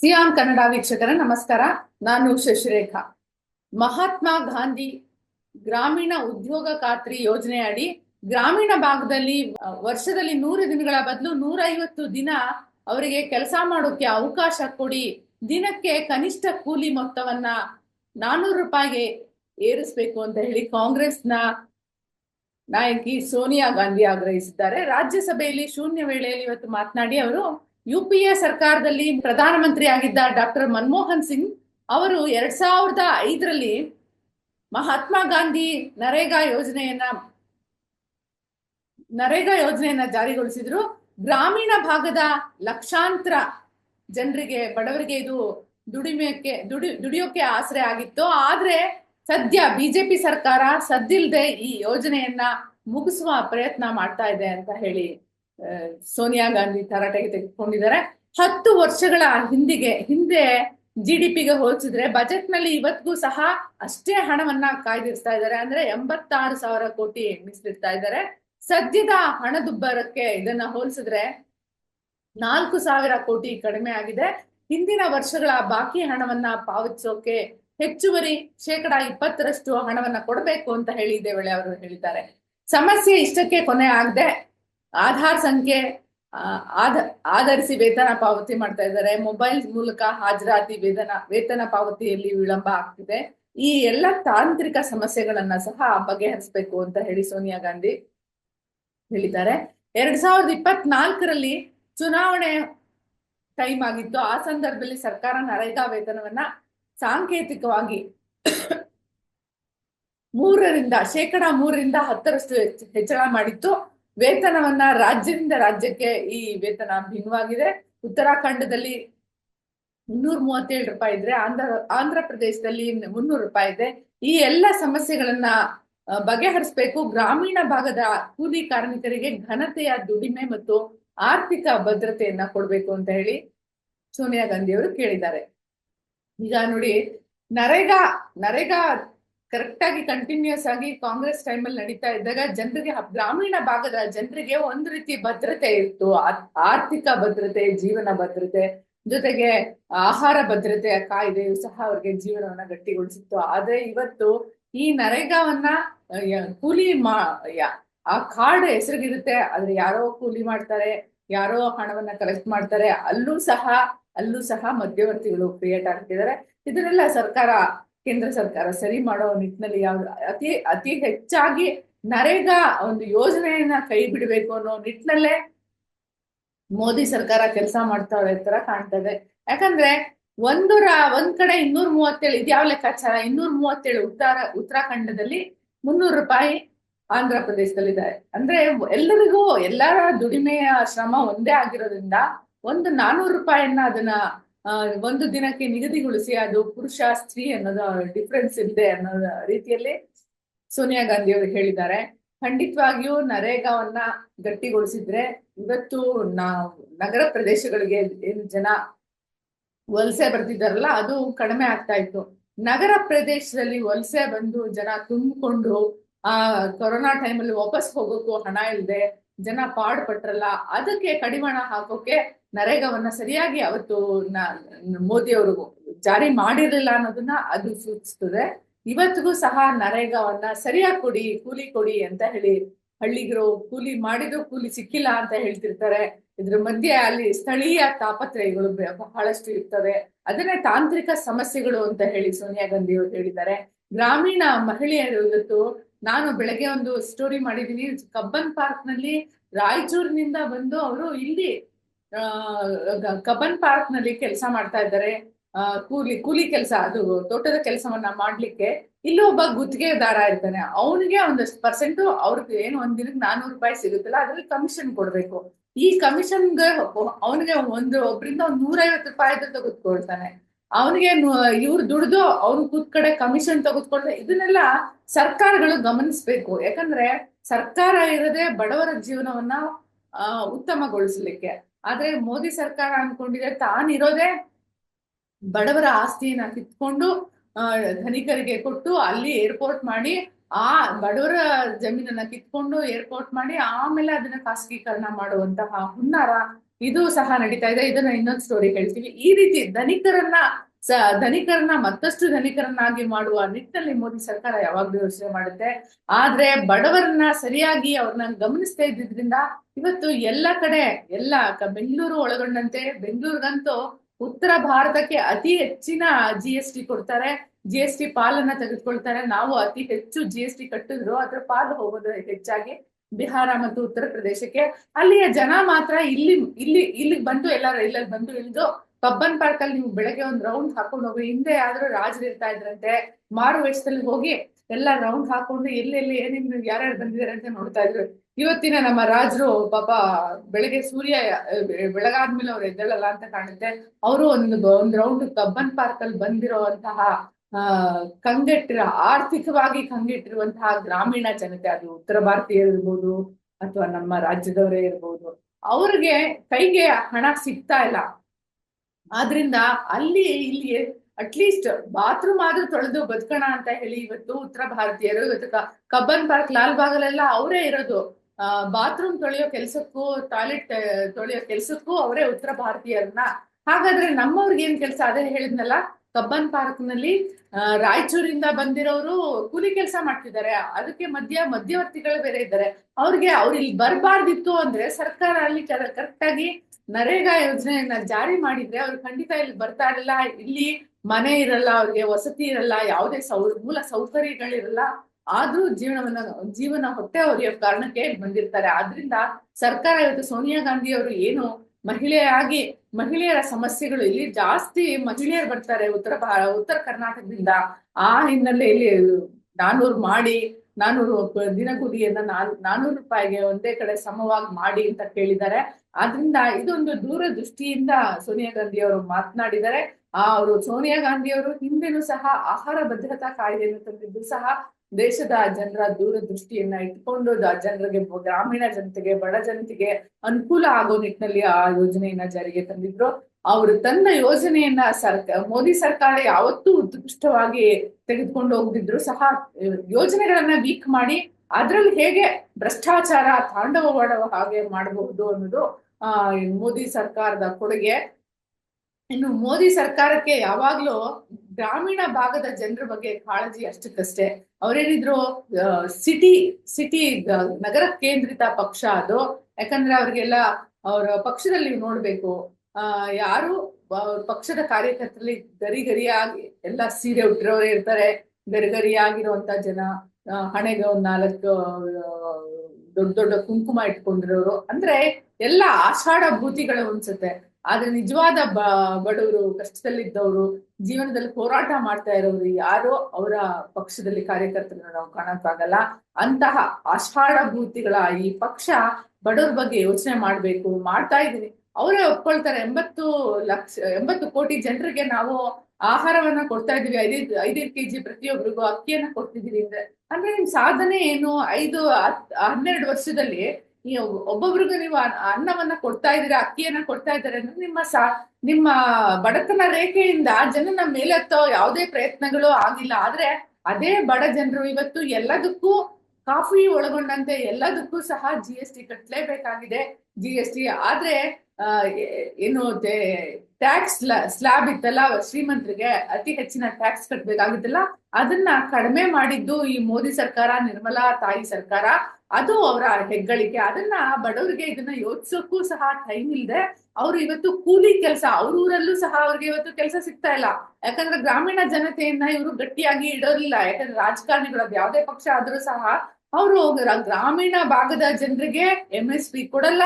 Xi'an Kannada ವೀಕ್ಷಕರ, ನಮಸ್ಕಾರ. ನಾನು ಶಶಿರೇಖಾ. ಮಹಾತ್ಮ ಗಾಂಧಿ ಗ್ರಾಮೀಣ ಉದ್ಯೋಗ ಖಾತ್ರಿ ಯೋಜನೆ ಅಡಿ ಗ್ರಾಮೀಣ ಭಾಗದಲ್ಲಿ ವರ್ಷದಲ್ಲಿ ನೂರು ದಿನಗಳ ಬದಲು ನೂರ ಐವತ್ತು ದಿನ ಅವರಿಗೆ ಕೆಲಸ ಮಾಡೋಕೆ ಅವಕಾಶ ಕೊಡಿ, ದಿನಕ್ಕೆ ಕನಿಷ್ಠ ಕೂಲಿ ಮೊತ್ತವನ್ನ ನಾನೂರು ರೂಪಾಯಿಗೆ ಏರಿಸಬೇಕು ಅಂತ ಹೇಳಿ ಕಾಂಗ್ರೆಸ್ನ ನಾಯಕಿ ಸೋನಿಯಾ ಗಾಂಧಿ ಆಗ್ರಹಿಸಿದ್ದಾರೆ. ರಾಜ್ಯಸಭೆಯಲ್ಲಿ ಶೂನ್ಯ ವೇಳೆಯಲ್ಲಿ ಇವತ್ತು ಮಾತನಾಡಿ ಅವರು ಯು ಪಿ ಎ ಸರ್ಕಾರದಲ್ಲಿ ಪ್ರಧಾನಮಂತ್ರಿ ಆಗಿದ್ದ ಡಾಕ್ಟರ್ ಮನಮೋಹನ್ ಸಿಂಗ್ ಅವರು ಎರಡ್ ಸಾವಿರದ ಐದರಲ್ಲಿ ಮಹಾತ್ಮ ಗಾಂಧಿ ನರೇಗಾ ಯೋಜನೆಯನ್ನ ನರೇಗಾ ಯೋಜನೆಯನ್ನ ಜಾರಿಗೊಳಿಸಿದ್ರು. ಗ್ರಾಮೀಣ ಭಾಗದ ಲಕ್ಷಾಂತರ ಜನರಿಗೆ, ಬಡವರಿಗೆ ಇದು ದುಡಿಮೆಕ್ಕೆ, ದುಡಿ ದುಡಿಯೋಕೆ ಆಸರೆ ಆಗಿತ್ತು. ಆದ್ರೆ ಸದ್ಯ ಬಿಜೆಪಿ ಸರ್ಕಾರ ಸದ್ದಿಲ್ದೆ ಈ ಯೋಜನೆಯನ್ನ ಮುಗಿಸುವ ಪ್ರಯತ್ನ ಮಾಡ್ತಾ ಇದೆ ಅಂತ ಹೇಳಿ ಸೋನಿಯಾ ಗಾಂಧಿ ತರಾಟೆಗೆ ತೆಗೆದುಕೊಂಡಿದ್ದಾರೆ. ಹತ್ತು ವರ್ಷಗಳ ಹಿಂದಿಗೆ, ಹಿಂದೆ ಜಿ ಡಿ ಪಿಗೆ ಹೋಲಿಸಿದ್ರೆ ಬಜೆಟ್ನಲ್ಲಿ ಇವತ್ತಿಗೂ ಸಹ ಅಷ್ಟೇ ಹಣವನ್ನ ಕಾಯ್ದಿರಿಸ್ತಾ ಇದ್ದಾರೆ. ಅಂದ್ರೆ ಎಂಬತ್ತಾರು ಸಾವಿರ ಕೋಟಿ ಮೀಸಲಿಡ್ತಾ ಇದ್ದಾರೆ. ಸದ್ಯದ ಹಣದುಬ್ಬರಕ್ಕೆ ಇದನ್ನ ಹೋಲಿಸಿದ್ರೆ ನಾಲ್ಕು ಸಾವಿರ ಕೋಟಿ ಕಡಿಮೆ ಆಗಿದೆ. ಹಿಂದಿನ ವರ್ಷಗಳ ಬಾಕಿ ಹಣವನ್ನ ಪಾವತಿಸೋಕೆ ಹೆಚ್ಚುವರಿ ಶೇಕಡ ಇಪ್ಪತ್ತರಷ್ಟು ಹಣವನ್ನ ಕೊಡಬೇಕು ಅಂತ ಹೇಳಿ ಇದೇ ವೇಳೆ ಅವರು ಹೇಳಿದ್ದಾರೆ. ಸಮಸ್ಯೆ ಇಷ್ಟಕ್ಕೆ ಕೊನೆ ಆಗದೆ ಆಧಾರ್ ಸಂಖ್ಯೆ ಆಧರಿಸಿ ವೇತನ ಪಾವತಿ ಮಾಡ್ತಾ ಇದ್ದಾರೆ. ಮೊಬೈಲ್ ಮೂಲಕ ಹಾಜರಾತಿ ವೇತನ ವೇತನ ಪಾವತಿಯಲ್ಲಿ ವಿಳಂಬ ಆಗ್ತಿದೆ. ಈ ಎಲ್ಲ ತಾಂತ್ರಿಕ ಸಮಸ್ಯೆಗಳನ್ನ ಸಹ ಬಗೆಹರಿಸಬೇಕು ಅಂತ ಹೇಳಿ ಸೋನಿಯಾ ಗಾಂಧಿ ಹೇಳಿದ್ದಾರೆ. ಎರಡ್ ಸಾವಿರದ ಇಪ್ಪತ್ನಾಲ್ಕರಲ್ಲಿ ಚುನಾವಣೆ ಟೈಮ್ ಆಗಿತ್ತು. ಆ ಸಂದರ್ಭದಲ್ಲಿ ಸರ್ಕಾರ ನರೇಗಾ ವೇತನವನ್ನ ಸಾಂಕೇತಿಕವಾಗಿ ಮೂರರಿಂದ, ಶೇಕಡಾ ಮೂರರಿಂದ ಹತ್ತರಷ್ಟು ಹೆಚ್ಚಳ ಮಾಡಿತ್ತು. ವೇತನವನ್ನ ರಾಜ್ಯದಿಂದ ರಾಜ್ಯಕ್ಕೆ ಈ ವೇತನ ಭಿನ್ನವಾಗಿದೆ. ಉತ್ತರಾಖಂಡದಲ್ಲಿ ಮುನ್ನೂರ ಮೂವತ್ತೇಳು ರೂಪಾಯಿ ಇದ್ರೆ ಆಂಧ್ರ ಆಂಧ್ರ ಪ್ರದೇಶದಲ್ಲಿ ಮುನ್ನೂರು ರೂಪಾಯಿ ಇದೆ. ಈ ಎಲ್ಲ ಸಮಸ್ಯೆಗಳನ್ನ ಬಗೆಹರಿಸಬೇಕು. ಗ್ರಾಮೀಣ ಭಾಗದ ಕೂಲಿ ಕಾರ್ಮಿಕರಿಗೆ ಘನತೆಯ ದುಡಿಮೆ ಮತ್ತು ಆರ್ಥಿಕ ಭದ್ರತೆಯನ್ನ ಕೊಡ್ಬೇಕು ಅಂತ ಹೇಳಿ ಸೋನಿಯಾ ಗಾಂಧಿ ಅವರು ಕೇಳಿದ್ದಾರೆ. ಈಗ ನೋಡಿ, ನರೇಗಾ ನರೇಗಾ ಕರೆಕ್ಟ್ ಆಗಿ ಕಂಟಿನ್ಯೂಸ್ ಆಗಿ ಕಾಂಗ್ರೆಸ್ ಟೈಮಲ್ಲಿ ನಡೀತಾ ಇದ್ದಾಗ ಜನರಿಗೆ, ಗ್ರಾಮೀಣ ಭಾಗದ ಜನರಿಗೆ ಒಂದ್ ರೀತಿ ಭದ್ರತೆ ಇತ್ತು. ಆರ್ಥಿಕ ಭದ್ರತೆ, ಜೀವನ ಭದ್ರತೆ, ಜೊತೆಗೆ ಆಹಾರ ಭದ್ರತೆ, ಕಾಯ್ದೆಯು ಸಹ ಅವ್ರಿಗೆ ಜೀವನವನ್ನ ಗಟ್ಟಿಗೊಳಿಸಿತ್ತು. ಆದ್ರೆ ಇವತ್ತು ಈ ನರೇಗಾವನ್ನ ಕೂಲಿ ಮಾ ಆ ಕಾರ್ಡ್ ಹೆಸರಿಗಿರುತ್ತೆ. ಆದ್ರೆ ಯಾರೋ ಕೂಲಿ ಮಾಡ್ತಾರೆ, ಯಾರೋ ಹಣವನ್ನ ಕಲೆಕ್ಟ್ ಮಾಡ್ತಾರೆ, ಅಲ್ಲೂ ಸಹ ಅಲ್ಲೂ ಸಹ ಮಧ್ಯವರ್ತಿಗಳು ಕ್ರಿಯೇಟ್ ಆಗ್ತಿದ್ದಾರೆ. ಇದನ್ನೆಲ್ಲ ಸರ್ಕಾರ ಕೇಂದ್ರ ಸರ್ಕಾರ ಸರಿ ಮಾಡೋ ನಿಟ್ಟಿನಲ್ಲಿ ಯಾವ ಅತಿ ಅತಿ ಹೆಚ್ಚಾಗಿ ನರೇಗಾ ಒಂದು ಯೋಜನೆಯನ್ನ ಕೈ ಬಿಡಬೇಕು ಅನ್ನೋ ನಿಟ್ಟಿನಲ್ಲೇ ಮೋದಿ ಸರ್ಕಾರ ಕೆಲಸ ಮಾಡ್ತಾ ಇರೋ ತರ ಕಾಣ್ತದೆ ಯಾಕಂದ್ರೆ ಒಂದು ಒಂದ್ ಕಡೆ ಇನ್ನೂರ ಮೂವತ್ತೇಳು, ಇದ್ಯಾವ ಲೆಕ್ಕಾಚಾರ? ಇನ್ನೂರ ಮೂವತ್ತೇಳು ಉತ್ತರ, ಉತ್ತರಾಖಂಡದಲ್ಲಿ ಮುನ್ನೂರು ರೂಪಾಯಿ ಆಂಧ್ರ ಪ್ರದೇಶದಲ್ಲಿ ಇದೆ ಅಂದ್ರೆ ಎಲ್ಲರಿಗೂ ಎಲ್ಲರ ದುಡಿಮೆಯ ಶ್ರಮ ಒಂದೇ ಆಗಿರೋದ್ರಿಂದ ಒಂದು ನಾನೂರು ರೂಪಾಯಿಯನ್ನ ಅದನ್ನ ಒಂದು ದಿನಕ್ಕೆ ನಿಗದಿಗೊಳಿಸಿ ಅದು ಪುರುಷ, ಸ್ತ್ರೀ ಅನ್ನೋದು ಡಿಫ್ರೆನ್ಸ್ ಇದೆ ಅನ್ನೋ ರೀತಿಯಲ್ಲಿ ಸೋನಿಯಾ ಗಾಂಧಿ ಅವರು ಹೇಳಿದ್ದಾರೆ. ಖಂಡಿತವಾಗಿಯೂ ನರೇಗಾವನ್ನ ಗಟ್ಟಿಗೊಳಿಸಿದ್ರೆ ಇವತ್ತು ನಾವು ನಗರ ಪ್ರದೇಶಗಳಿಗೆ ಏನು ಜನ ವಲಸೆ ಬರ್ತಿದ್ದಾರಲ್ಲ, ಅದು ಕಡಿಮೆ ಆಗ್ತಾ ಇತ್ತು. ನಗರ ಪ್ರದೇಶದಲ್ಲಿ ವಲಸೆ ಬಂದು ಜನ ತುಂಬಿಕೊಂಡು, ಆ, ಕೊರೋನಾ ಟೈಮಲ್ಲಿ ವಾಪಸ್ ಹೋಗೋಕ್ಕೂ ಹಣ ಇಲ್ಲದೆ ಜನ ಪಾಡ್ಪಟ್ರಲ್ಲ, ಅದಕ್ಕೆ ಕಡಿವಾಣ ಹಾಕೋಕೆ ನರೇಗಾವನ್ನ ಸರಿಯಾಗಿ ಅವತ್ತು ಮೋದಿ ಅವರು ಜಾರಿ ಮಾಡಿರಲಿಲ್ಲ ಅನ್ನೋದನ್ನ ಅದು ಸೂಚಿಸ್ತದೆ. ಇವತ್ತಿಗೂ ಸಹ ನರೇಗಾವನ್ನ ಸರಿಯಾಗಿ ಕೊಡಿ, ಕೂಲಿ ಕೊಡಿ ಅಂತ ಹೇಳಿ, ಹಳ್ಳಿಗರು ಕೂಲಿ ಮಾಡಿದ್ರು ಕೂಲಿ ಸಿಕ್ಕಿಲ್ಲ ಅಂತ ಹೇಳ್ತಿರ್ತಾರೆ. ಇದ್ರ ಮಧ್ಯೆ ಅಲ್ಲಿ ಸ್ಥಳೀಯ ತಾಪತ್ರಯಗಳು ಬಹಳಷ್ಟು ಇರ್ತವೆ. ಅದನ್ನೇ ತಾಂತ್ರಿಕ ಸಮಸ್ಯೆಗಳು ಅಂತ ಹೇಳಿ ಸೋನಿಯಾ ಗಾಂಧಿ ಅವರು ಹೇಳಿದ್ದಾರೆ. ಗ್ರಾಮೀಣ ಮಹಿಳೆಯರು ಇವತ್ತು ನಾನು ಬೆಳಗ್ಗೆ ಒಂದು ಸ್ಟೋರಿ ಮಾಡಿದೀನಿ. ಕಬ್ಬನ್ ಪಾರ್ಕ್ನಲ್ಲಿ ರಾಯಚೂರಿನಿಂದ ಬಂದು ಅವರು ಇಲ್ಲಿ ಕಬ್ಬನ್ ಪಾರ್ಕ್ನಲ್ಲಿ ಕೆಲಸ ಮಾಡ್ತಾ ಇದ್ದಾರೆ. ಕೂಲಿ ಕೂಲಿ ಕೆಲಸ, ಅದು ತೋಟದ ಕೆಲಸವನ್ನ ಮಾಡ್ಲಿಕ್ಕೆ. ಇಲ್ಲಿ ಒಬ್ಬ ಗುತ್ತಿಗೆದಾರ ಇರ್ತಾನೆ. ಅವನಿಗೆ ಒಂದಷ್ಟು ಪರ್ಸೆಂಟ್ ಅವ್ರಿಗೆ ಏನು ಒಂದ್ ದಿನಕ್ಕೆ ನಾನೂರು ರೂಪಾಯಿ ಸಿಗುತ್ತಲ್ಲ, ಅದ್ರಲ್ಲಿ ಕಮಿಷನ್ ಕೊಡ್ಬೇಕು. ಈ ಕಮಿಷನ್ಗೆ ಅವನಿಗೆ ಒಂದು, ಒಬ್ರಿಂದ ಒಂದ್ ನೂರೈವತ್ತು ರೂಪಾಯಿ ತೆಗೆದುಕೊಳ್ತಾನೆ. ಅವನಿಗೆ ಇವ್ರು ದುಡ್ದು ಅವ್ನು ಕೂತ್ ಕಡೆ ಕಮಿಷನ್ ತೆಗೆದುಕೊಳ್ತಾರೆ ಇದನ್ನೆಲ್ಲ ಸರ್ಕಾರಗಳು ಗಮನಿಸ್ಬೇಕು. ಯಾಕಂದ್ರೆ ಸರ್ಕಾರ ಇರದೆ ಬಡವರ ಜೀವನವನ್ನ, ಆ, ಉತ್ತಮಗೊಳಿಸ್ಲಿಕ್ಕೆ. ಆದ್ರೆ ಮೋದಿ ಸರ್ಕಾರ ಅನ್ಕೊಂಡಿದೆ, ತಾನಿರೋದೆ ಬಡವರ ಆಸ್ತಿಯನ್ನ ಕಿತ್ಕೊಂಡು ಧನಿಕರಿಗೆ ಕೊಟ್ಟು ಅಲ್ಲಿ ಏರ್ಪೋರ್ಟ್ ಮಾಡಿ, ಆ ಬಡವರ ಜಮೀನನ್ನ ಕಿತ್ಕೊಂಡು ಏರ್ಪೋರ್ಟ್ ಮಾಡಿ, ಆಮೇಲೆ ಅದನ್ನ ಖಾಸಗೀಕರಣ ಮಾಡುವಂತಹ ಹುನ್ನಾರ ಇದು ಸಹ ನಡೀತಾ ಇದೆ. ಇದನ್ನ ಇನ್ನೊಂದು ಸ್ಟೋರಿ ಹೇಳ್ತೀವಿ ಈ ರೀತಿ ಧನಿಕರನ್ನ ಧನಿಕರನ್ನ ಮತ್ತಷ್ಟು ಧನಿಕರನ್ನಾಗಿ ಮಾಡುವ ನಿಟ್ಟಿನಲ್ಲಿ ಮೋದಿ ಸರ್ಕಾರ ಯಾವಾಗ್ಲೂ ಯೋಚನೆ ಮಾಡುತ್ತೆ. ಆದ್ರೆ ಬಡವರನ್ನ ಸರಿಯಾಗಿ ಅವ್ರನ್ನ ಗಮನಿಸ್ತಾ ಇದ್ದಿದ್ರಿಂದ ಇವತ್ತು ಎಲ್ಲ ಕಡೆ, ಎಲ್ಲ ಬೆಂಗಳೂರು ಒಳಗೊಂಡಂತೆ, ಬೆಂಗಳೂರಿಗಂತೂ ಉತ್ತರ ಭಾರತಕ್ಕೆ ಅತಿ ಹೆಚ್ಚಿನ ಜಿ ಎಸ್ ಟಿ ಕೊಡ್ತಾರೆ. ಜಿ ಎಸ್ ಟಿ ಪಾಲನ್ನ ತೆಗೆದುಕೊಳ್ತಾರೆ. ನಾವು ಅತಿ ಹೆಚ್ಚು ಜಿ ಎಸ್ ಟಿ ಕಟ್ಟಿದ್ರು ಅದ್ರ ಪಾಲು ಹೋಗೋದು ಹೆಚ್ಚಾಗಿ. ಬಿಹಾರ ಮತ್ತು ಉತ್ತರ ಪ್ರದೇಶಕ್ಕೆ ಅಲ್ಲಿಯ ಜನ ಮಾತ್ರ ಇಲ್ಲಿ ಇಲ್ಲಿ, ಇಲ್ಲಿಗೆ ಬಂದು ಎಲ್ಲ ರೈಲಲ್ಲಿ ಬಂದು ಇಳಿದು ಕಬ್ಬನ್ ಪಾರ್ಕ್ ಅಲ್ಲಿ ನೀವು ಬೆಳಗ್ಗೆ ಒಂದ್ ರೌಂಡ್ ಹಾಕೊಂಡು ಹೋಗಿ, ಹಿಂದೆ ಆದ್ರೂ ರಾಜರು ಇರ್ತಾ ಇದ್ರಂತೆ, ಮಾರು ವೆಚ್ಚದಲ್ಲಿ ಹೋಗಿ ಎಲ್ಲ ರೌಂಡ್ ಹಾಕೊಂಡು ಎಲ್ಲೆಲ್ಲಿ ಏನೇನು ಯಾರ್ಯಾರು ಬಂದಿದ್ದಾರೆ ಅಂತ ನೋಡ್ತಾ ಇದ್ರು. ಇವತ್ತಿನ ನಮ್ಮ ರಾಜರು ಪಾಪ ಬೆಳಗ್ಗೆ ಸೂರ್ಯ, ಬೆಳಗಾದ್ಮೇಲೆ ಅವ್ರು ಎದ್ದೇಳಲ್ಲ ಅಂತ ಕಾಣುತ್ತೆ. ಅವರು ಒಂದು ಒಂದು ರೌಂಡ್ ಕಬ್ಬನ್ ಪಾರ್ಕ್ ಅಲ್ಲಿ ಬಂದಿರುವಂತಹ ಆ, ಕಂಗೆಟ್ಟಿರ, ಆರ್ಥಿಕವಾಗಿ ಕಂಗೆಟ್ಟಿರುವಂತಹ ಗ್ರಾಮೀಣ ಜನತೆ, ಅದು ಉತ್ತರ ಭಾರತೀಯರಿರ್ಬೋದು ಅಥವಾ ನಮ್ಮ ರಾಜ್ಯದವರೇ ಇರ್ಬೋದು, ಅವ್ರಿಗೆ ಕೈಗೆ ಹಣ ಸಿಗ್ತಾ ಇಲ್ಲ. ಆದ್ರಿಂದ ಅಲ್ಲಿ ಇಲ್ಲಿ ಅಟ್ಲೀಸ್ಟ್ ಬಾತ್ರೂಮ್ ಆದ್ರೂ ತೊಳೆದು ಬದುಕೋಣ ಅಂತ ಹೇಳಿ ಇವತ್ತು ಉತ್ತರ ಭಾರತೀಯರು, ಇವತ್ತು ಕಬ್ಬನ್ ಪಾರ್ಕ್, ಲಾಲ್ ಬಾಗಲೆಲ್ಲ ಅವರೇ ಇರೋದು. ಆ ಬಾತ್ರೂಮ್ ತೊಳೆಯೋ ಕೆಲ್ಸಕ್ಕೂ ಟಾಯ್ಲೆಟ್ ತೊಳೆಯೋ ಕೆಲ್ಸಕ್ಕೂ ಅವರೇ ಉತ್ತರ ಭಾರತೀಯರನ್ನ. ಹಾಗಾದ್ರೆ ನಮ್ಮವ್ರಿಗೆ ಏನ್ ಕೆಲಸ? ಅದೇ ಹೇಳಿದ್ನಲ್ಲ? ಕಬ್ಬನ್ ಪಾರ್ಕ್ನಲ್ಲಿ ರಾಯಚೂರಿಂದ ಬಂದಿರೋರು ಕೂಲಿ ಕೆಲಸ ಮಾಡ್ತಿದ್ದಾರೆ. ಅದಕ್ಕೆ ಮಧ್ಯ, ಮಧ್ಯವರ್ತಿಗಳು ಬೇರೆ ಇದ್ದಾರೆ. ಅವ್ರಿಗೆ ಅವ್ರು ಇಲ್ಲಿ ಬರಬಾರ್ದಿತ್ತು ಅಂದ್ರೆ ಸರ್ಕಾರ ಅಲ್ಲಿ ಕರೆಕ್ಟ್ ಆಗಿ ನರೇಗಾ ಯೋಜನೆಯನ್ನ ಜಾರಿ ಮಾಡಿದ್ರೆ ಅವ್ರು ಖಂಡಿತ ಇಲ್ಲಿ ಬರ್ತಾ ಇರಲ್ಲ. ಇಲ್ಲಿ ಮನೆ ಇರಲ್ಲ, ಅವ್ರಿಗೆ ವಸತಿ ಇರಲ್ಲ, ಯಾವುದೇ ಸೌ ಮೂಲ ಸೌಕರ್ಯಗಳಿರಲ್ಲ. ಆದ್ರೂ ಜೀವನವನ್ನ, ಜೀವನ ಹೊಟ್ಟೆ ಹೊರಿಯೋ ಕಾರಣಕ್ಕೆ ಬಂದಿರ್ತಾರೆ. ಆದ್ರಿಂದ ಸರ್ಕಾರ ಇವತ್ತು ಸೋನಿಯಾ ಗಾಂಧಿ ಅವರು ಏನು ಮಹಿಳೆಯಾಗಿ ಮಹಿಳೆಯರ ಸಮಸ್ಯೆಗಳು ಇಲ್ಲಿ ಜಾಸ್ತಿ ಮಹಿಳೆಯರು ಬರ್ತಾರೆ ಉತ್ತರ ಉತ್ತರ ಕರ್ನಾಟಕದಿಂದ. ಆ ಹಿನ್ನೆಲೆಯಲ್ಲಿ ನಾನೂರು ಮಾಡಿ, ನಾನೂರು ದಿನಗೂಲಿಯನ್ನ ನಾನ್ ನಾನೂರು ರೂಪಾಯಿಗೆ ಒಂದೇ ಕಡೆ ಸಮವಾಗಿ ಮಾಡಿ ಅಂತ ಕೇಳಿದ್ದಾರೆ. ಆದ್ರಿಂದ ಇದೊಂದು ದೂರದೃಷ್ಟಿಯಿಂದ ಸೋನಿಯಾ ಗಾಂಧಿ ಅವರು ಮಾತನಾಡಿದ್ದಾರೆ. ಆ, ಅವರು ಸೋನಿಯಾ ಗಾಂಧಿ ಅವರು ಹಿಂದೆನೂ ಸಹ ಆಹಾರ ಭದ್ರತಾ ಕಾಯ್ದೆಯನ್ನು ತಂದಿದ್ದು ಸಹ ದೇಶದ ಜನರ ದೂರದೃಷ್ಟಿಯನ್ನ ಇಟ್ಕೊಂಡು ಜನರಿಗೆ ಗ್ರಾಮೀಣ ಜನತೆಗೆ, ಬಡ ಜನತೆಗೆ ಅನುಕೂಲ ಆಗೋ ನಿಟ್ಟಿನಲ್ಲಿ ಆ ಯೋಜನೆಯನ್ನ ಜಾರಿಗೆ ತಂದಿದ್ರು. ಅವರು ತನ್ನ ಯೋಜನೆಯನ್ನ ಸರ್ಕಾರ ಮೋದಿ ಸರ್ಕಾರ ಯಾವತ್ತೂ ಉತ್ಕೃಷ್ಟವಾಗಿ ತೆಗೆದುಕೊಂಡು ಹೋಗ್ದಿದ್ರು ಸಹ ಯೋಜನೆಗಳನ್ನ ವೀಕ್ ಮಾಡಿ ಅದ್ರಲ್ಲಿ ಹೇಗೆ ಭ್ರಷ್ಟಾಚಾರ, ತಾಂಡವವಾಡುವ ಹಾಗೆ ಮಾಡಬಹುದು ಅನ್ನೋದು, ಆ, ಮೋದಿ ಸರ್ಕಾರದ ಕೊಡುಗೆ. ಇನ್ನು ಮೋದಿ ಸರ್ಕಾರಕ್ಕೆ ಯಾವಾಗ್ಲೂ ಗ್ರಾಮೀಣ ಭಾಗದ ಜನರ ಬಗ್ಗೆ ಕಾಳಜಿ ಅಷ್ಟಕ್ಕಷ್ಟೇ. ಅವ್ರೇನಿದ್ರು ಸಿಟಿ ಸಿಟಿ ನಗರ ಕೇಂದ್ರಿತ ಪಕ್ಷ ಅದು. ಯಾಕಂದ್ರೆ ಅವ್ರಿಗೆಲ್ಲ ಅವ್ರ ಪಕ್ಷದಲ್ಲಿ ನೋಡ್ಬೇಕು. ಆ, ಯಾರು ಪಕ್ಷದ ಕಾರ್ಯಕರ್ತರಲ್ಲಿ ಗರಿ ಗರಿಯಾಗಿ ಎಲ್ಲ ಸೀರೆ ಉಟ್ಟಿರೋರೇ ಇರ್ತಾರೆ. ಗರಿ ಗರಿಯಾಗಿರುವಂತ ಜನ ಹಣೆಗೆ ಒಂದ್ ನಾಲ್ಕು ದೊಡ್ಡ ದೊಡ್ಡ ಕುಂಕುಮ ಇಟ್ಕೊಂಡಿರೋರು. ಅಂದ್ರೆ ಎಲ್ಲ ಆಷಾಢ ಭೂತಿಗಳು ಅನ್ಸುತ್ತೆ. ಆದ್ರೆ ನಿಜವಾದ ಬ, ಬಡವರು, ಕಷ್ಟದಲ್ಲಿದ್ದವರು, ಜೀವನದಲ್ಲಿ ಹೋರಾಟ ಮಾಡ್ತಾ ಇರೋರು ಯಾರು ಅವರ ಪಕ್ಷದಲ್ಲಿ ಕಾರ್ಯಕರ್ತರನ್ನ ನಾವು ಕಾಣಕ್ಕಾಗಲ್ಲ. ಅಂತಹ ಆಷಾಢಭೂತಿಗಳ ಈ ಪಕ್ಷ ಬಡವ್ರ ಬಗ್ಗೆ ಯೋಚನೆ ಮಾಡ್ಬೇಕು, ಮಾಡ್ತಾ ಇದೀನಿ ಅವರೇ ಒಪ್ಕೊಳ್ತಾರೆ, ಎಂಬತ್ತು ಲಕ್ಷ, ಎಂಬತ್ತು ಕೋಟಿ ಜನರಿಗೆ ನಾವು ಆಹಾರವನ್ನ ಕೊಡ್ತಾ ಇದೀವಿ ಐದೈದು ಐದೈದು ಕೆಜಿ ಪ್ರತಿಯೊಬ್ಬರಿಗೂ ಅಕ್ಕಿಯನ್ನ ಕೊಡ್ತಿದೀವಿ ಅಂದ್ರೆ ಅಂದ್ರೆ ನಿಮ್ ಸಾಧನೆ ಏನು? ಐದು ಹನ್ನೆರಡು ವರ್ಷದಲ್ಲಿ ಈ ಒಬ್ಬೊಬ್ರಿಗೂ ನೀವು ಅನ್ನ- ಅನ್ನವನ್ನ ಕೊಡ್ತಾ ಇದ್ದೀರಾ, ಅಕ್ಕಿಯನ್ನ ಕೊಡ್ತಾ ಇದ್ದಾರೆ ಅಂದ್ರೆ ನಿಮ್ಮ ಸಾ, ನಿಮ್ಮ ಬಡತನ ರೇಖೆಯಿಂದ ಜನನ ಮೇಲೆತ್ತೋ ಯಾವುದೇ ಪ್ರಯತ್ನಗಳು ಆಗಿಲ್ಲ. ಆದ್ರೆ ಅದೇ ಬಡ ಜನರು ಇವತ್ತು ಎಲ್ಲದಕ್ಕೂ ಕಾಫಿ ಒಳಗೊಂಡಂತೆ, ಎಲ್ಲದಕ್ಕೂ ಸಹ ಜಿ ಎಸ್ ಟಿ ಕಟ್ಟಲೇಬೇಕಾಗಿದೆ ಜಿ ಎಸ್ ಟಿ ಆದ್ರೆ ಏನು ಟ್ಯಾಕ್ಸ್ ಸ್ಲಾಬ್ ಇತ್ತಲ್ಲ, ಶ್ರೀಮಂತರಿಗೆ ಅತಿ ಹೆಚ್ಚಿನ ಟ್ಯಾಕ್ಸ್ ಕಟ್ಬೇಕಾಗಿತ್ತಲ್ಲ, ಅದನ್ನ ಕಡಿಮೆ ಮಾಡಿದ್ದು ಈ ಮೋದಿ ಸರ್ಕಾರ, ನಿರ್ಮಲಾ ತಾಯಿ ಸರ್ಕಾರ. ಅದು ಅವರ ಹೆಗ್ಗಳಿಕೆ. ಅದನ್ನ ಬಡವರಿಗೆ ಇದನ್ನ ಯೋಚಿಸೋಕ್ಕೂ ಸಹ ಟೈಮ್ ಇಲ್ಲದೆ ಅವ್ರು ಇವತ್ತು ಕೂಲಿ ಕೆಲಸ, ಅವ್ರ ಊರಲ್ಲೂ ಸಹ ಅವ್ರಿಗೆ ಇವತ್ತು ಕೆಲಸ ಸಿಗ್ತಾ ಇಲ್ಲ. ಯಾಕಂದ್ರೆ ಗ್ರಾಮೀಣ ಜನತೆಯನ್ನ ಇವರು ಗಟ್ಟಿಯಾಗಿ ಇಡೋದಿಲ್ಲ. ಯಾಕಂದ್ರೆ ರಾಜಕಾರಣಿಗಳು ಯಾವುದೇ ಪಕ್ಷ ಆದ್ರೂ ಸಹ ಅವರು ಗ್ರಾಮೀಣ ಭಾಗದ ಜನರಿಗೆ ಎಂ ಎಸ್ ಪಿ ಕೊಡಲ್ಲ,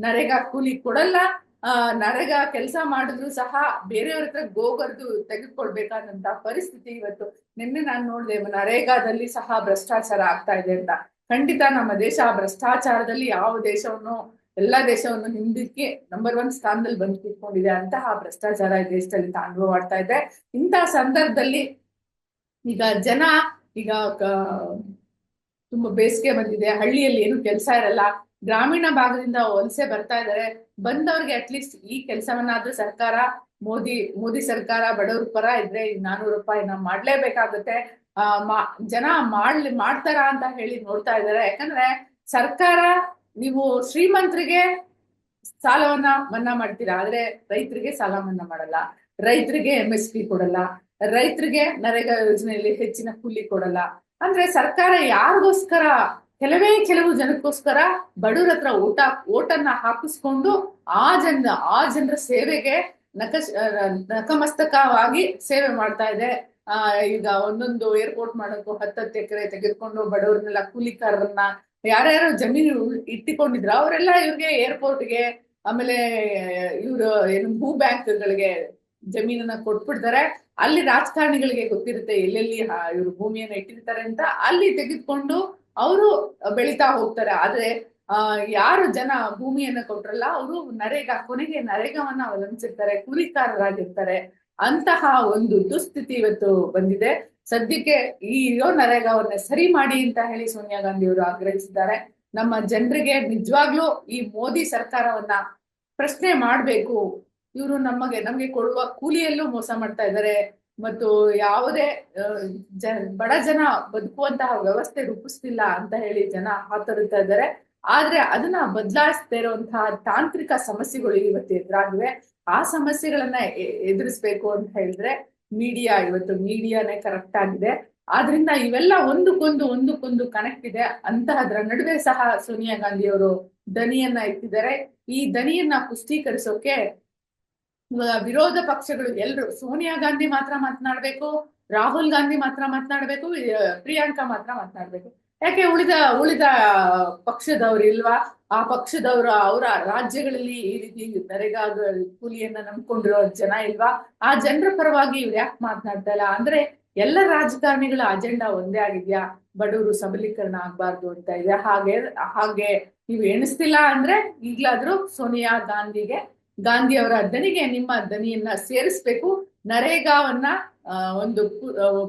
ನರೇಗಾ ಕೂಲಿ ಕೊಡಲ್ಲ, ಆ, ನರೇಗಾ ಕೆಲಸ ಮಾಡಿದ್ರು ಸಹ ಬೇರೆಯವ್ರ ಹತ್ರ ಗೋಗರ್ದು ತೆಗೆದುಕೊಳ್ಬೇಕಾದಂತ ಪರಿಸ್ಥಿತಿ ಇವತ್ತು. ನಿನ್ನೆ ನಾನು ನೋಡಿದೆ, ನರೇಗಾದಲ್ಲಿ ಸಹ ಭ್ರಷ್ಟಾಚಾರ ಆಗ್ತಾ ಇದೆ ಅಂತ. ಖಂಡಿತ ನಮ್ಮ ದೇಶ ಆ ಭ್ರಷ್ಟಾಚಾರದಲ್ಲಿ ಯಾವ ದೇಶವನ್ನು, ಎಲ್ಲಾ ದೇಶವನ್ನು ಹಿಂದಕ್ಕೆ ನಂಬರ್ ಒನ್ ಸ್ಥಾನದಲ್ಲಿ ಬಂದು ಕೂತ್ಕೊಂಡಿದೆ ಅಂತಹ ಭ್ರಷ್ಟಾಚಾರ ಈ ದೇಶದಲ್ಲಿ ಮಾಡ್ತಾ ಇದೆ. ಇಂತಹ ಸಂದರ್ಭದಲ್ಲಿ ಈಗ ಜನ ಈಗ ತುಂಬಾ ಬೇಸಿಗೆ ಬಂದಿದೆ, ಹಳ್ಳಿಯಲ್ಲಿ ಏನು ಕೆಲಸ ಇರಲ್ಲ, ಗ್ರಾಮೀಣ ಭಾಗದಿಂದ ವಲಸೆ ಬರ್ತಾ ಇದ್ದಾರೆ ಬಂದವ್ರಿಗೆ ಅಟ್ಲೀಸ್ಟ್ ಈ ಕೆಲಸವನ್ನಾದ್ರೂ ಸರ್ಕಾರ, ಮೋದಿ ಮೋದಿ ಸರ್ಕಾರ ಬಡವ್ರ ಪರ ಇದ್ರೆ ನಾನೂರು ರೂಪಾಯಿ ನಾವು ಮಾಡ್ಲೇಬೇಕಾಗುತ್ತೆ. ಜನ ಮಾಡ್ಲಿ ಮಾಡ್ತಾರ ಅಂತ ಹೇಳಿ ನೋಡ್ತಾ ಇದ್ದಾರೆ. ಯಾಕಂದ್ರೆ ಸರ್ಕಾರ, ನೀವು ಶ್ರೀಮಂತರಿಗೆ ಸಾಲವನ್ನ ಮನ್ನಾ ಮಾಡ್ತೀರಾ? ಆದ್ರೆ ರೈತರಿಗೆ ಸಾಲ ಮನ್ನಾ ಮಾಡಲ್ಲ. ರೈತರಿಗೆ ಎಂ ಎಸ್ ಪಿ ಕೊಡಲ್ಲ. ರೈತರಿಗೆ ನರೇಗಾ ಯೋಜನೆಯಲ್ಲಿ ಹೆಚ್ಚಿನ ಕೂಲಿ ಕೊಡಲ್ಲ. ಅಂದ್ರೆ ಸರ್ಕಾರ ಯಾರಿಗೋಸ್ಕರ, ಕೆಲವೇ ಕೆಲವು ಜನಕ್ಕೋಸ್ಕರ ಬಡವ್ರ ಹತ್ರ ಓಟ, ಓಟನ್ನ ಹಾಕಿಸ್ಕೊಂಡು ಆ ಜನ ಆ ಜನರ ಸೇವೆಗೆ ನಕ ನಕಮಸ್ತಕವಾಗಿ ಸೇವೆ ಮಾಡ್ತಾ ಇದೆ. ಆ ಈಗ ಒಂದೊಂದು ಏರ್ಪೋರ್ಟ್ ಮಾಡೋಕ್ಕೂ ಹತ್ತತ್ತು ಎಕರೆ ತೆಗೆದುಕೊಂಡು ಬಡವ್ರನ್ನೆಲ್ಲ ಕೂಲಿಕಾರರನ್ನ ಯಾರ್ಯಾರು ಜಮೀನು ಇಟ್ಟಿಕೊಂಡಿದ್ರು, ಅವರೆಲ್ಲ ಇವ್ರಿಗೆ ಏರ್ಪೋರ್ಟ್ಗೆ ಆಮೇಲೆ ಇವರು ಏನು ಭೂ ಬ್ಯಾಂಕ್ಗಳಿಗೆ ಜಮೀನನ್ನ ಕೊಟ್ಬಿಡ್ತಾರೆ. ಅಲ್ಲಿ ರಾಜಕಾರಣಿಗಳಿಗೆ ಗೊತ್ತಿರುತ್ತೆ ಎಲ್ಲೆಲ್ಲಿ ಇವ್ರು ಭೂಮಿಯನ್ನ ಇಟ್ಟಿರ್ತಾರೆ ಅಂತ. ಅಲ್ಲಿ ತೆಗೆದುಕೊಂಡು ಅವರು ಬೆಳಿತಾ ಹೋಗ್ತಾರೆ. ಆದ್ರೆ, ಆ, ಯಾರು ಜನ ಭೂಮಿಯನ್ನ ಕೊಟ್ರಲ್ಲ, ಅವರು ನರೇಗಾ, ಕೊನೆಗೆ ನರೇಗಾವನ್ನ ಅವಲಂಬಿಸಿರ್ತಾರೆ, ಕೂಲಿಕಾರರಾಗಿರ್ತಾರೆ. ಅಂತಹ ಒಂದು ದುಸ್ಥಿತಿ ಇವತ್ತು ಬಂದಿದೆ. ಸದ್ಯಕ್ಕೆ ಈ ಇರೋ ನರೇಗಾವನ್ನ ಸರಿ ಮಾಡಿ ಅಂತ ಹೇಳಿ ಸೋನಿಯಾ ಗಾಂಧಿ ಅವರು ಆಗ್ರಹಿಸಿದ್ದಾರೆ. ನಮ್ಮ ಜನರಿಗೆ ನಿಜವಾಗ್ಲೂ ಈ ಮೋದಿ ಸರ್ಕಾರವನ್ನ ಪ್ರಶ್ನೆ ಮಾಡ್ಬೇಕು. ಇವರು ನಮಗೆ ನಮಗೆ ಕೊಡುವ ಕೂಲಿಯಲ್ಲೂ ಮೋಸ ಮಾಡ್ತಾ ಇದ್ದಾರೆ. ಮತ್ತು ಯಾವುದೇ ಬಡ ಜನ ಬದುಕುವಂತಹ ವ್ಯವಸ್ಥೆ ರೂಪಿಸ್ತಿಲ್ಲ ಅಂತ ಹೇಳಿ ಜನ ಹಾತೊರಿತಾ ಇದ್ದಾರೆ. ಆದ್ರೆ ಅದನ್ನ ಬದಲಾಯಿಸದೇ ಇರುವಂತಹ ತಾಂತ್ರಿಕ ಸಮಸ್ಯೆಗಳು ಇವತ್ತು ಎದುರಾಗಿವೆ. ಆ ಸಮಸ್ಯೆಗಳನ್ನ ಎದುರಿಸ್ಬೇಕು ಅಂತ ಹೇಳಿದ್ರೆ ಮೀಡಿಯಾ ಇವತ್ತು ಮೀಡಿಯಾನೇ ಕರೆಕ್ಟ್ ಆಗಿದೆ. ಆದ್ರಿಂದ ಇವೆಲ್ಲ ಒಂದಕ್ಕೊಂದು ಒಂದಕ್ಕೊಂದು ಕನೆಕ್ಟ್ ಇದೆ. ಅಂತಹದ್ರ ನಡುವೆ ಸಹ ಸೋನಿಯಾ ಗಾಂಧಿ ಅವರು ದನಿಯನ್ನ ಇಟ್ಟಿದ್ದಾರೆ. ಈ ದನಿಯನ್ನ ಪುಷ್ಟೀಕರಿಸೋಕೆ ವಿರೋಧ ಪಕ್ಷಗಳು ಎಲ್ರು, ಸೋನಿಯಾ ಗಾಂಧಿ ಮಾತ್ರ ಮಾತನಾಡ್ಬೇಕು, ರಾಹುಲ್ ಗಾಂಧಿ ಮಾತ್ರ ಮಾತನಾಡ್ಬೇಕು ಪ್ರಿಯಾಂಕಾ ಮಾತ್ರ ಮಾತನಾಡ್ಬೇಕು. ಯಾಕೆ ಉಳಿದ ಉಳಿದ ಪಕ್ಷದವ್ರು ಇಲ್ವಾ? ಆ ಪಕ್ಷದವರು ಅವರ ರಾಜ್ಯಗಳಲ್ಲಿ ಈ ರೀತಿ ನರೇಗಾ ಕೂಲಿಯನ್ನ ನಂಬ್ಕೊಂಡಿರೋ ಜನ ಇಲ್ವಾ? ಆ ಜನರ ಪರವಾಗಿ ಇವ್ರು ಯಾಕೆ ಮಾತನಾಡ್ತಾ ಇಲ್ಲ? ಅಂದ್ರೆ ಎಲ್ಲ ರಾಜಕಾರಣಿಗಳ ಅಜೆಂಡಾ ಒಂದೇ ಆಗಿದ್ಯಾ? ಬಡವರು ಸಬಲೀಕರಣ ಆಗ್ಬಾರ್ದು ಅಂತ ಇದೆ. ಹಾಗೆ ಹಾಗೆ ನೀವು ಎಣಿಸ್ತಿಲ್ಲ ಅಂದ್ರೆ ಈಗ್ಲಾದ್ರೂ ಸೋನಿಯಾ ಗಾಂಧಿಗೆ, ಗಾಂಧಿ ಅವರ ದನಿಗೆ ನಿಮ್ಮ ದನಿಯನ್ನ ಸೇರಿಸ್ಬೇಕು. ನರೇಗಾವನ್ನ ಒಂದು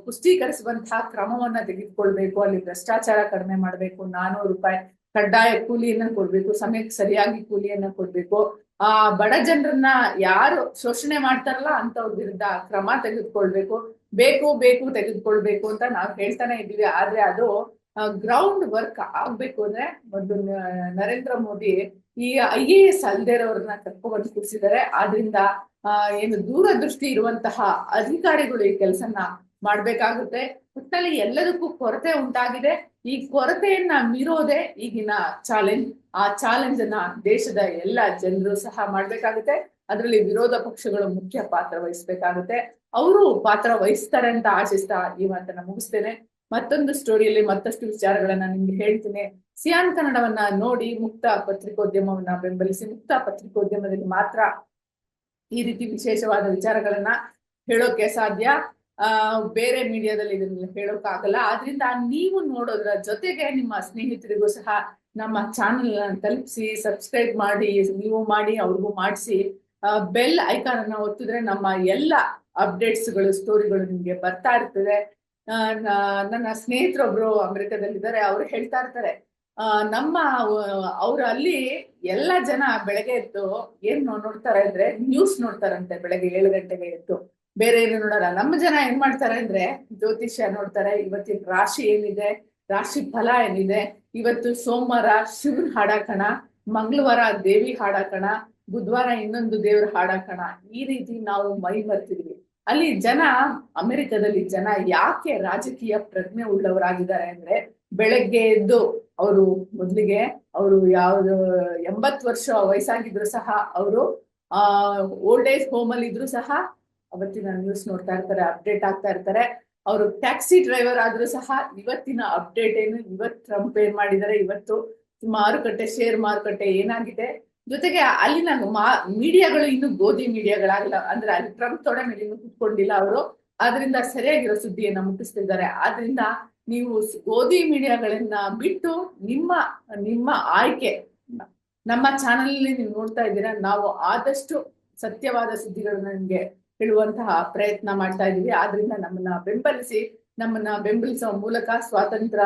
ಪುಷ್ಟೀಕರಿಸುವಂತಹ ಕ್ರಮವನ್ನ ತೆಗೆದುಕೊಳ್ಬೇಕು, ಅಲ್ಲಿ ಭ್ರಷ್ಟಾಚಾರ ಕಡಿಮೆ ಮಾಡಬೇಕು, ನಾನೂರು ರೂಪಾಯಿ ಕಡ್ಡಾಯ ಕೂಲಿಯನ್ನ ಕೊಡ್ಬೇಕು, ಸಮಯಕ್ಕೆ ಸರಿಯಾಗಿ ಕೂಲಿಯನ್ನ ಕೊಡ್ಬೇಕು. ಆ, ಬಡ ಜನರನ್ನ ಯಾರು ಶೋಷಣೆ ಮಾಡ್ತಾರಲ್ಲ ಅಂತವ್ರ ವಿರುದ್ಧ ಕ್ರಮ ತೆಗೆದುಕೊಳ್ಬೇಕು. ಬೇಕು ಬೇಕು, ತೆಗೆದುಕೊಳ್ಬೇಕು ಅಂತ ನಾವು ಹೇಳ್ತಾನೆ ಇದ್ದೀವಿ. ಆದ್ರೆ ಅದು ಗ್ರೌಂಡ್ ವರ್ಕ್ ಆಗ್ಬೇಕು ಅಂದ್ರೆ ಒಂದು ನರೇಂದ್ರ ಮೋದಿ ಈ ಐ ಎ ಎಸ್ ಅಲ್ದೇರವ್ರನ್ನ ಕರ್ಕೊಂಡ್ಬಂದು ಕೂರಿಸಿದ್ದಾರೆ. ಆದ್ರಿಂದ ಆ, ಏನು ದೂರದೃಷ್ಟಿ ಇರುವಂತಹ ಅಧಿಕಾರಿಗಳು ಈ ಕೆಲಸನ ಮಾಡ್ಬೇಕಾಗುತ್ತೆ. ಒಟ್ಟಿನಲ್ಲಿ ಎಲ್ಲದಕ್ಕೂ ಕೊರತೆ ಉಂಟಾಗಿದೆ. ಈ ಕೊರತೆಯನ್ನ ಮೀರೋದೇ ಈಗಿನ ಚಾಲೆಂಜ್. ಆ ಚಾಲೆಂಜ್ ಅನ್ನ ದೇಶದ ಎಲ್ಲ ಜನರು ಸಹ ಮಾಡ್ಬೇಕಾಗುತ್ತೆ. ಅದರಲ್ಲಿ ವಿರೋಧ ಪಕ್ಷಗಳು ಮುಖ್ಯ ಪಾತ್ರ ವಹಿಸ್ಬೇಕಾಗುತ್ತೆ. ಅವರು ಪಾತ್ರ ವಹಿಸ್ತಾರೆ ಅಂತ ಆಶಿಸ್ತಾ ಈ ಮಾತನ್ನ ಮುಗಿಸ್ತೇನೆ. ಮತ್ತೊಂದು ಸ್ಟೋರಿಯಲ್ಲಿ ಮತ್ತಷ್ಟು ವಿಚಾರಗಳನ್ನ ನಿಮ್ಗೆ ಹೇಳ್ತೀನಿ. ಸಿಯಾನ್ ಕನ್ನಡವನ್ನ ನೋಡಿ ಮುಕ್ತ ಪತ್ರಿಕೋದ್ಯಮವನ್ನ ಬೆಂಬಲಿಸಿ ಮುಕ್ತ ಪತ್ರಿಕೋದ್ಯಮದಲ್ಲಿ ಮಾತ್ರ ಈ ರೀತಿ ವಿಶೇಷವಾದ ವಿಚಾರಗಳನ್ನ ಹೇಳೋಕೆ ಸಾಧ್ಯ. ಆ, ಬೇರೆ ಮೀಡಿಯಾದಲ್ಲಿ ಇದನ್ನ ಹೇಳೋಕ್ಕಾಗಲ್ಲ ಆದ್ರಿಂದ ನೀವು ನೋಡೋದ್ರ ಜೊತೆಗೆ ನಿಮ್ಮ ಸ್ನೇಹಿತರಿಗೂ ಸಹ ನಮ್ಮ ಚಾನೆಲ್ ತಲುಪಿಸಿ ಸಬ್ಸ್ಕ್ರೈಬ್ ಮಾಡಿ, ನೀವು ಮಾಡಿ, ಅವ್ರಿಗೂ ಮಾಡಿಸಿ. ಬೆಲ್ ಐಕಾನ್ ಅನ್ನ ಒತ್ತಿದ್ರೆ ನಮ್ಮ ಎಲ್ಲ ಅಪ್ಡೇಟ್ಸ್ಗಳು ಸ್ಟೋರಿಗಳು ನಿಮ್ಗೆ ಬರ್ತಾ ಇರ್ತದೆ. ನನ್ನ ಸ್ನೇಹಿತರೊಬ್ರು ಅಮೆರಿಕದಲ್ಲಿದ್ದಾರೆ, ಅವ್ರು ಹೇಳ್ತಾ ಇರ್ತಾರೆ. ನಮ್ಮ ಅವ್ರ ಅಲ್ಲಿ ಎಲ್ಲ ಜನ ಬೆಳಗ್ಗೆ ಎದ್ದು ಏನ್ ನೋಡ್ತಾರೆ ಅಂದ್ರೆ ನ್ಯೂಸ್ ನೋಡ್ತಾರಂತೆ, ಬೆಳಗ್ಗೆ ಏಳು ಗಂಟೆಗೆ ಎದ್ದು. ಬೇರೆ ಏನು ನೋಡಲ್ಲ. ನಮ್ಮ ಜನ ಏನ್ ಮಾಡ್ತಾರೆ ಅಂದ್ರೆ ಜ್ಯೋತಿಷ್ಯ ನೋಡ್ತಾರೆ. ಇವತ್ತಿನ ರಾಶಿ ಏನಿದೆ? ರಾಶಿ ಫಲ ಏನಿದೆ? ಇವತ್ತು ಸೋಮವಾರ ಶಿವನ್ ಹಾಡಾಕಣ, ಮಂಗಳವಾರ ದೇವಿ ಹಾಡಾಕಣ, ಬುಧವಾರ ಇನ್ನೊಂದು ದೇವ್ರ ಹಾಡಾಕಣ. ಈ ರೀತಿ ನಾವು ಮೈ ಬರ್ತಿದ್ವಿ ಅಲ್ಲಿ ಜನ, ಅಮೆರಿಕದಲ್ಲಿ ಜನ ಯಾಕೆ ರಾಜಕೀಯ ಪ್ರಜ್ಞೆ ಉಳ್ಳವರಾಗಿದ್ದಾರೆ ಅಂದ್ರೆ ಬೆಳಗ್ಗೆ ಎದ್ದು ಅವರು ಮೊದಲಿಗೆ ಅವರು ಯಾವ್ದು ಎಂಬತ್ ವರ್ಷ ವಯಸ್ಸಾಗಿದ್ರು ಸಹ ಅವರು, ಆ ಓಲ್ಡ್ ಏಜ್ ಹೋಮ್ ಅಲ್ಲಿ ಇದ್ರು ಸಹ ಅವತ್ತಿನ ನ್ಯೂಸ್ ನೋಡ್ತಾ ಇರ್ತಾರೆ ಅಪ್ಡೇಟ್ ಆಗ್ತಾ ಇರ್ತಾರೆ. ಅವರು ಟ್ಯಾಕ್ಸಿ ಡ್ರೈವರ್ ಆದ್ರೂ ಸಹ ಇವತ್ತಿನ ಅಪ್ಡೇಟ್ ಏನು, ಇವತ್ತು ಟ್ರಂಪ್ ಏನ್ ಮಾಡಿದ್ದಾರೆ ಇವತ್ತು ಮಾರುಕಟ್ಟೆ ಶೇರ್ ಮಾರುಕಟ್ಟೆ ಏನಾಗಿದೆ. ಜೊತೆಗೆ ಅಲ್ಲಿನ ಮಾ ಮೀಡಿಯಾಗಳು ಇನ್ನು ಗೋಧಿ ಮೀಡಿಯಾಗಳಾಗಲ್ಲ ಅಂದ್ರೆ ಅಲ್ಲಿ ಟ್ರಂಪ್ ತೊಡೆ ಮೇಲೆ ಇನ್ನು ಕುತ್ಕೊಂಡಿಲ್ಲ ಅವರು. ಅದರಿಂದ ಸರಿಯಾಗಿರೋ ಸುದ್ದಿಯನ್ನ ಮುಟ್ಟಿಸ್ತಿದ್ದಾರೆ. ಆದ್ರಿಂದ ನೀವು ಗೋಧಿ ಮೀಡಿಯಾಗಳನ್ನ ಬಿಟ್ಟು ನಿಮ್ಮ ನಿಮ್ಮ ಆಯ್ಕೆ, ನಮ್ಮ ಚಾನಲ್ ನೀವು ನೋಡ್ತಾ ಇದ್ದೀರಾ, ನಾವು ಆದಷ್ಟು ಸತ್ಯವಾದ ಸುದ್ದಿಗಳನ್ನ ನಿಮ್ಗೆ ಹೇಳುವಂತಹ ಪ್ರಯತ್ನ ಮಾಡ್ತಾ ಇದೀವಿ ಆದ್ರಿಂದ ನಮ್ಮನ್ನ ಬೆಂಬಲಿಸಿ, ನಮ್ಮನ್ನ ಬೆಂಬಲಿಸುವ ಮೂಲಕ ಸ್ವಾತಂತ್ರ್ಯ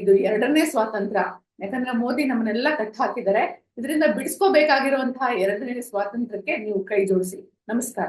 ಇದು ಎರಡನೇ ಸ್ವಾತಂತ್ರ್ಯ ಯಾಕಂದ್ರೆ ಮೋದಿ ನಮ್ಮನ್ನೆಲ್ಲ ಕಟ್ ಹಾಕಿದ್ದಾರೆ. ಇದರಿಂದ ಬಿಡಿಸ್ಕೋಬೇಕಾಗಿರುವಂತಹ ಎರಡನೇ ಸ್ವಾತಂತ್ರ್ಯಕ್ಕೆ ನೀವು ಕೈ ಜೋಡಿಸಿ. ನಮಸ್ಕಾರ.